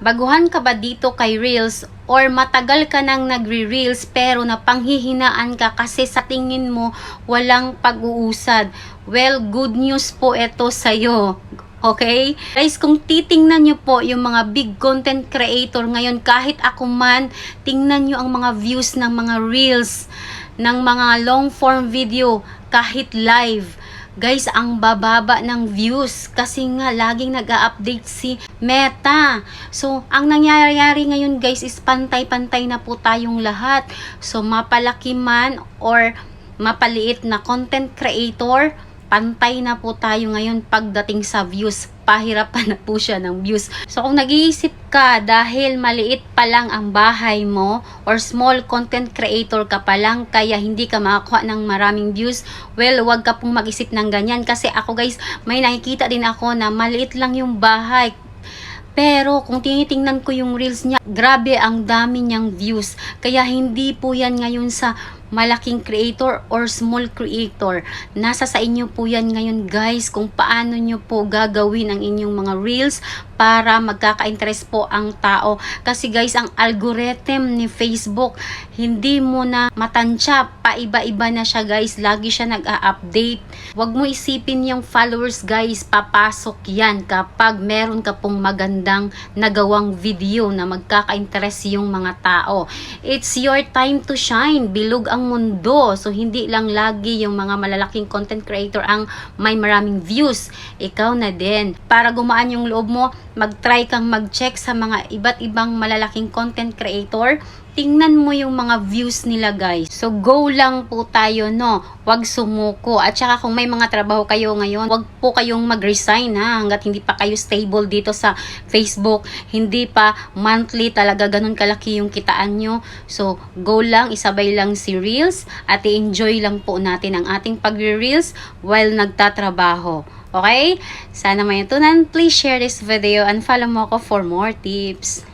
Baguhan ka ba dito kay Reels or matagal ka nang nagre-Reels pero napanghihinaan ka kasi sa tingin mo walang pag-uusad? Well, good news po ito sa'yo. Okay? Guys, kung titingnan nyo po yung mga big content creator ngayon, kahit ako man, tingnan nyo ang mga views ng mga Reels, ng mga long form video, kahit live. Guys, ang bababa ng views kasi nga laging nag-update si Meta. So, ang nangyayari ngayon guys is pantay-pantay na po tayong lahat. So, mapalaki man or mapaliit na content creator, pantay na po tayo ngayon pagdating sa views. Pahirapan na po siya ng views. So kung nag-iisip ka dahil maliit pa lang ang bahay mo or small content creator ka pa lang kaya hindi ka makakuha ng maraming views, well, wag ka pong mag-isip ng ganyan kasi ako guys, may nakikita din ako na maliit lang yung bahay. Pero kung tinitingnan ko yung reels niya, grabe ang dami niyang views. Kaya hindi po yan ngayon sa malaking creator or small creator. Nasa sa inyo po yan ngayon guys kung paano nyo po gagawin ang inyong mga reels para magkaka-interest po ang tao. Kasi guys, ang algorithm ni Facebook, hindi mo na matansya. Paiba-iba na siya guys. Lagi siya nag-a-update. Huwag mo isipin yung followers guys. Papasok yan kapag meron ka pong magandang nagawang video na magkaka-interest yung mga tao. It's your time to shine. Bilog ang mundo. So, hindi lang lagi yung mga malalaking content creator ang may maraming views. Ikaw na din. Para gumaan yung loob mo, mag-try kang mag-check sa mga iba't ibang malalaking content creator. Tingnan mo yung mga views nila guys. So go lang po tayo no. Huwag sumuko. At saka kung may mga trabaho kayo ngayon, huwag po kayong mag-resign ha. Hanggat hindi pa kayo stable dito sa Facebook. Hindi pa monthly talaga ganun kalaki yung kitaan nyo. So go lang, isabay lang si Reels at i-enjoy lang po natin ang ating pag-reels while nagtatrabaho. Okay? Sana may natunan. Please share this video and follow mo ako for more tips.